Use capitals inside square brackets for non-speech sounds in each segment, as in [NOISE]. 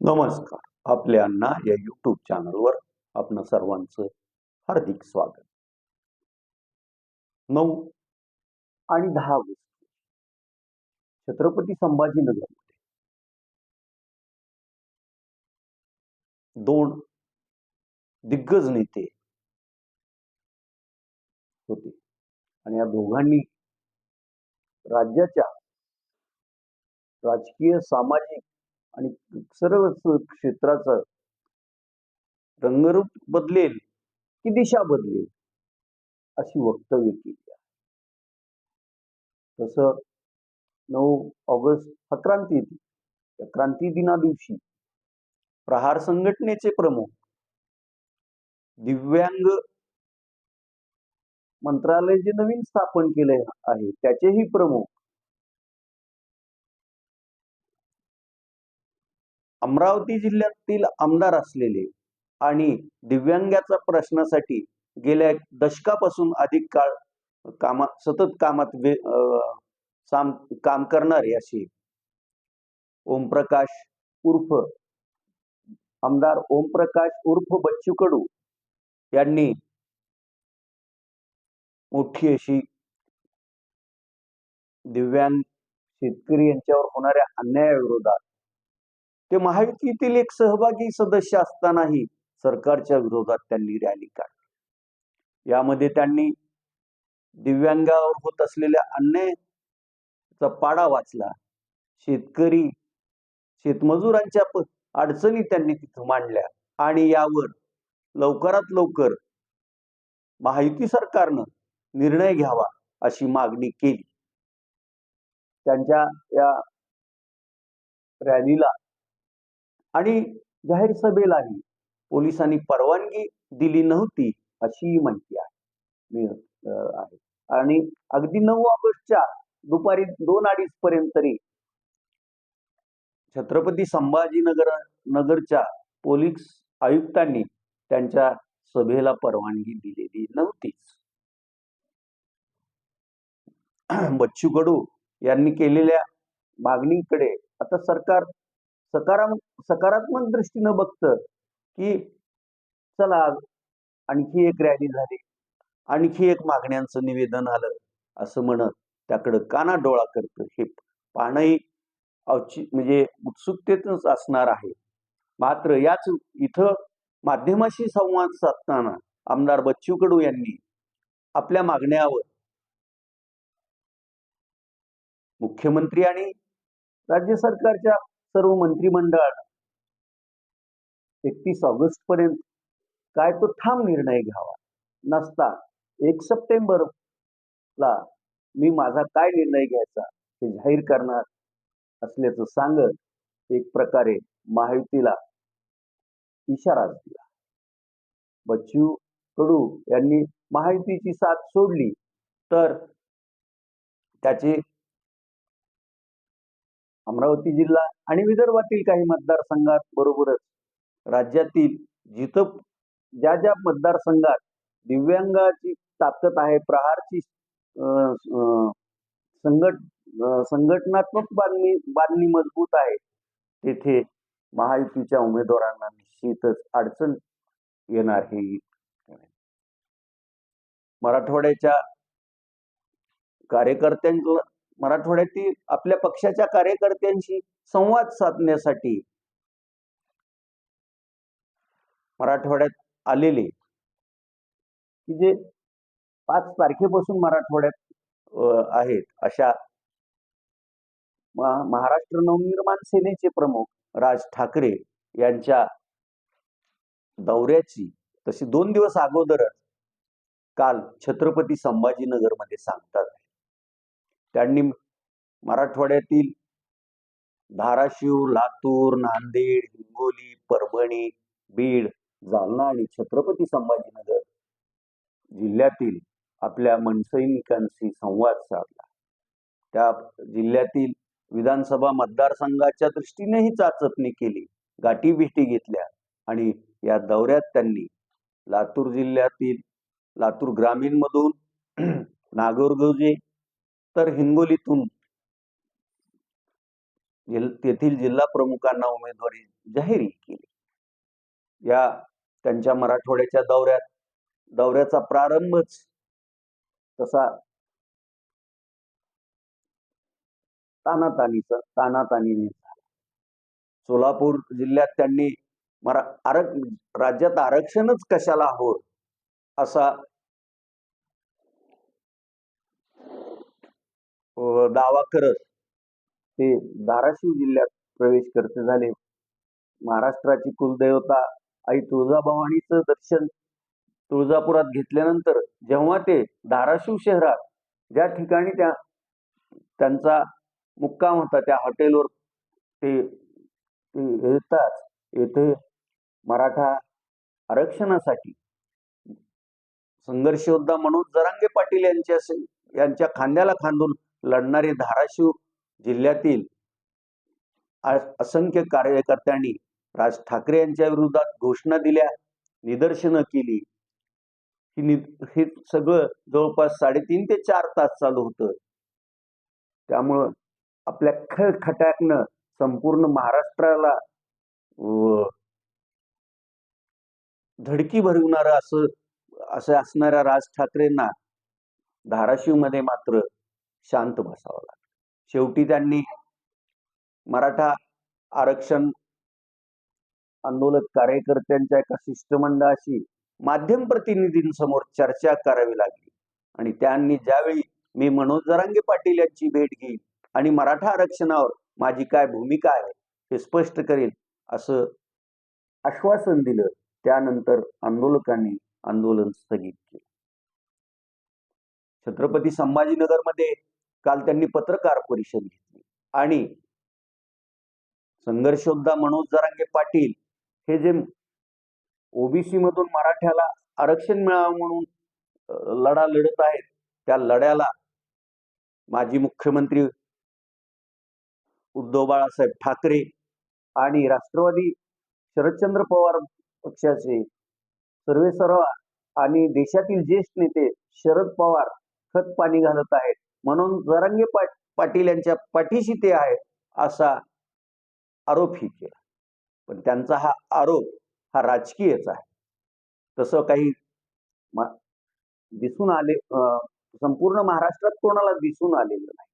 नमस्कार. आपल्या अण्णा या युट्यूब चॅनलवर आपण सर्वांचं हार्दिक स्वागत. नऊ आणि दहा ऑगस्ट छत्रपती संभाजीनगर. दोन दिग्गज नेते होते. आणि या दोघांनी राज्याच्या राजकीय सामाजिक आणि सर्वच क्षेत्राचं रंगरूप बदलेल की दिशा बदलेल अशी वक्तव्य केली आहे. तसं नऊ ऑगस्ट हा क्रांती दिन त्या क्रांती दिना दिवशी प्रहार संघटनेचे प्रमुख दिव्यांग मंत्रालय जे नवीन स्थापन केले आहे त्याचेही प्रमुख अमरावती जिल्ह्यातील आमदार असलेले आणि दिव्यांगाच्या प्रश्नासाठी गेल्या दशकापासून अधिक काळ कामा सतत कामात वे साम काम करणारे असे ओमप्रकाश उर्फ आमदार ओमप्रकाश उर्फ बच्चू कडू यांनी मोठी अशी दिव्यांग शेतकरी यांच्यावर होणाऱ्या अन्यायाविरोधात ते महायुतीतील एक सहभागी सदस्य असतानाही सरकारच्या विरोधात त्यांनी रॅली काढली. यामध्ये त्यांनी दिव्यांगावर होत असलेल्या अन्यायाचा पाडा वाचला. शेतकरी शेतमजुरांच्या अडचणी त्यांनी तिथं मांडल्या आणि यावर लवकरात लवकर महायुती सरकारनं निर्णय घ्यावा अशी मागणी केली. त्यांच्या या रॅलीला आणि जाहीर सभेलाही पोलिसांनी परवानगी दिली नव्हती अशी माहिती आहे. मिळत आहे. आणि अगदी नऊ ऑगस्टच्या दुपारी दोन अडीच पर्यंत तरी छत्रपती संभाजीनगर नगरच्या पोलीस आयुक्तांनी त्यांच्या सभेला परवानगी दिलेली नव्हतीच. बच्चू कडू यांनी केलेल्या मागणीकडे आता सरकार सकाराम सकारात्मक दृष्टीनं बघतं की चला आणखी एक रॅली झाली आणखी एक मागण्यांचं निवेदन आलं असं म्हणत त्याकडं काना डोळा करतं. हे पाहणंही औची म्हणजे उत्सुकतेतच असणार आहे. मात्र याच इथं माध्यमाशी संवाद साधताना आमदार बच्चू कडू यांनी आपल्या मागण्यावर मुख्यमंत्री आणि राज्य सरकारच्या सर्व मंत्रिमंडळानं एकतीस ऑगस्ट पर्यंत काय तो ठाम निर्णय घ्यावा? नसता. एक सप्टेंबर ला मी माझा काय निर्णय घ्यायचा हे जाहीर करणार असल्याचं सांगत एक प्रकारे महायुतीला इशाराच दिला. बच्चू कडू यांनी महायुतीची साथ सोडली तर त्याचे अमरावती जिल्हा आणि विदर्भातील काही मतदारसंघात बरोबरच राज्यातील जिथं ज्या ज्या मतदारसंघात दिव्यांगाची ताकद आहे प्रहारची संघट संघटनात्मक बांधणी बांधणी मजबूत आहे तेथे महायुतीच्या उमेदवारांना निश्चितच अडचण येणार हे मराठवाड्याच्या कार्यकर्त्यांना मराठवाड्यातील आपल्या पक्षाच्या कार्यकर्त्यांशी संवाद साधण्यासाठी मराठवाड्यात आलेले. की जे पाच तारखेपासून मराठवाड्यात आहेत अशा महाराष्ट्र नवनिर्माण सेनेचे प्रमुख राज ठाकरे यांच्या दौऱ्याची तशी दोन दिवस अगोदरच काल छत्रपती संभाजीनगरमध्ये सांगतात. त्यांनी मराठवाड्यातील धाराशिव लातूर नांदेड हिंगोली परभणी बीड जालना आणि छत्रपती संभाजीनगर जिल्ह्यातील आपल्या मनसैनिकांशी संवाद साधला. त्या जिल्ह्यातील विधानसभा मतदारसंघाच्या दृष्टीनेही चाचपणी केली गाठी भेटी घेतल्या आणि या दौऱ्यात त्यांनी लातूर जिल्ह्यातील लातूर ग्रामीणमधून नागोरगोजे तर हिंगोलीतून तेथील जिल्हा प्रमुखांना उमेदवारी जाहीर केली. या त्यांच्या मराठवाड्याच्या दौऱ्यात दौऱ्याचा प्रारंभच तसा तानातानीचा तानातानीने झाला. सोलापूर जिल्ह्यात त्यांनी मरा आरक राज्यात आरक्षणच कशाला हवं असा दावा करत ते धाराशिव जिल्ह्यात प्रवेश करते झाले. महाराष्ट्राची कुलदेवता आई तुळजाभवानीचं दर्शन तुळजापुरात घेतल्यानंतर जेव्हा ते धाराशिव शहरात ज्या ठिकाणी त्या त्यांचा मुक्काम होता त्या हॉटेलवर ते येताच येतात येथे मराठा आरक्षणासाठी संघर्षयोद्धा म्हणून जरांगे पाटील यांच्या यांच्या खांद्याला खांदून लढणारे धाराशिव जिल्ह्यातील असंख्य कार्यकर्त्यांनी राज ठाकरे यांच्या विरोधात घोषणा दिल्या निदर्शनं केली. ही नि- हे सगळं जवळपास साडेतीन ते चार तास चालू होतं. त्यामुळं आपल्या खळखटाकनं संपूर्ण महाराष्ट्राला धडकी भरवणार असं असं असणाऱ्या राज ठाकरेंना धाराशिवमध्ये मात्र शांत बसावं लागलं शेवटी त्यांनी मराठा आरक्षण आंदोलक कार्यकर्त्यांच्या एका शिष्टमंडळाशी माध्यम प्रतिनिधींसमोर चर्चा करावी लागली. आणि त्यांनी ज्यावेळी मी मनोज जरांगे पाटील यांची भेट घेईन आणि मराठा आरक्षणावर माझी काय भूमिका आहे हे स्पष्ट करेल असं आश्वासन दिलं त्यानंतर आंदोलकांनी आंदोलन स्थगित केलं. छत्रपती संभाजीनगरमध्ये काल त्यांनी पत्रकार परिषद घेतली. आणि संघर्षोद्धा मनोज जरांगे पाटील हे जे ओबीसी मधून मराठ्याला आरक्षण मिळावं म्हणून लढा लढत आहेत त्या लढ्याला माजी मुख्यमंत्री उद्धव बाळासाहेब ठाकरे आणि राष्ट्रवादी शरदचंद्र पवार पक्षाचे सर्वे सर्व आणि देशातील ज्येष्ठ नेते शरद पवार खत पाणी घालत आहेत. म्हणून जरांगे पाटील यांच्या पाठीशी ते आहे असा आरोपही केला. पण त्यांचा हा आरोप हा राजकीयच आहे. तसं काही दिसून आले संपूर्ण महाराष्ट्रात कोणाला दिसून आलेलं नाही.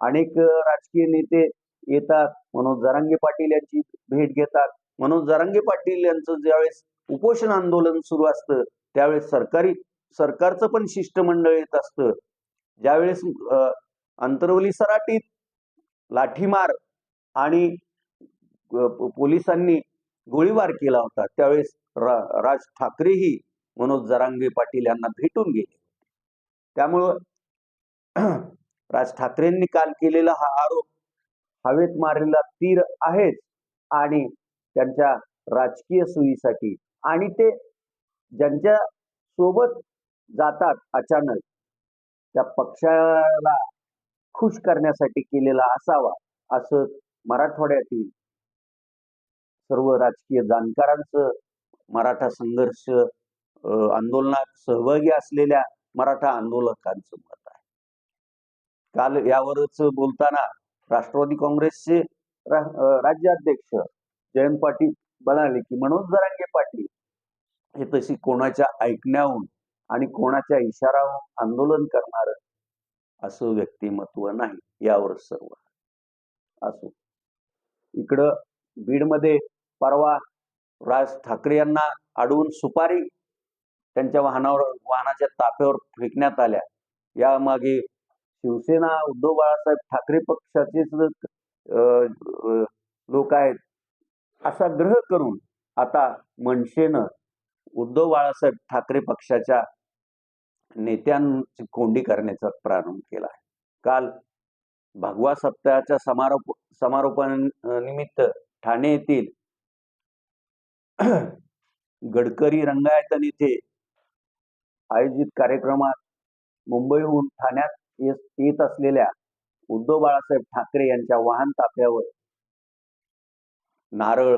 अनेक राजकीय नेते येतात मनोज जरांगे पाटील यांची भेट घेतात. मनोज जरांगे पाटील यांचं ज्यावेळेस उपोषण आंदोलन सुरू असतं त्यावेळेस सरकारी सरकारचं पण शिष्टमंडळ येत असतं. ज्यावेळेस अं, अंतरवली सराटीत लाठीमार आणि पोलिसांनी गोळीबार केला होता त्यावेळेस रा- राज ठाकरेही मनोज जरांगे पाटील यांना भेटून गेले. त्यामुळं [CLEARS THROAT] राज ठाकरेंनी काल केलेला हा आरोप हवेत मारलेला तीर आहेच आणि त्यांच्या राजकीय सोयीसाठी आणि ते ज्यांच्या सोबत जातात अचानक त्या पक्षाला खुश करण्यासाठी केलेला असावा असं मराठवाड्यातील सर्व राजकीय जाणकारांचं मराठा संघर्ष आंदोलनात सहभागी असलेल्या मराठा आंदोलकांचं मत आहे. काल यावरच बोलताना राष्ट्रवादी काँग्रेसचे रा- राज्याध्यक्ष जयंत पाटील म्हणाले की मनोज जरांगे पाटील हे तशी कोणाच्या ऐकण्याहून आणि कोणाच्या इशारावर आंदोलन करणार असं व्यक्तिमत्व नाही यावर सर्व. असो. इकडं बीडमध्ये परवा राज ठाकरे यांना अडवून सुपारी त्यांच्या वाहनावर वाहनाच्या ताफ्यावर फेकण्यात आल्या. यामागे शिवसेना उद्धव बाळासाहेब ठाकरे पक्षाचेच लोक आहेत. असा ग्रह करून आता मनसेनं उद्धव बाळासाहेब ठाकरे पक्षाच्या नेत्यांची कोंडी करण्याचा प्रारंभ केला आहे. काल भगवा सप्ताहाच्या समारोप समारोपानिमित्त ठाणे येथील गडकरी रंगायतन येथे आयोजित कार्यक्रमात मुंबईहून ठाण्यात येत येत असलेल्या उद्धव बाळासाहेब ठाकरे यांच्या वाहन ताफ्यावर नारळ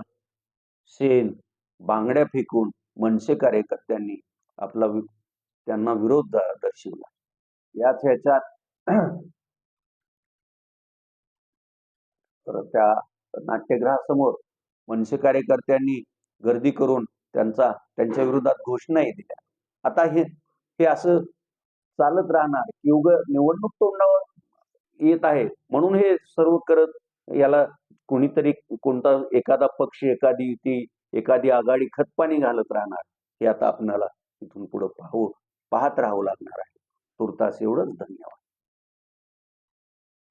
शेण बांगड्या फेकून मनसे कार्यकर्त्यांनी आपला त्यांना विरोध दर्शवला. याच ह्याच्यात त्या नाट्यगृहासमोर मनसे कार्यकर्त्यांनी गर्दी करून त्यांचा त्यांच्या विरोधात घोषणाही दिल्या. आता हे हे असं चालत राहणार की उग निवडणूक तोंडावर येत आहे म्हणून हे सर्व करत याला कोणीतरी कोणता एखादा पक्ष एखादी युती एखादी आघाडी खतपाणी घालत राहणार हे आता आपल्याला इथून पुढे पाहू पाहत राहावं लागणार आहे. तुर्तास एवढंच धन्यवाद.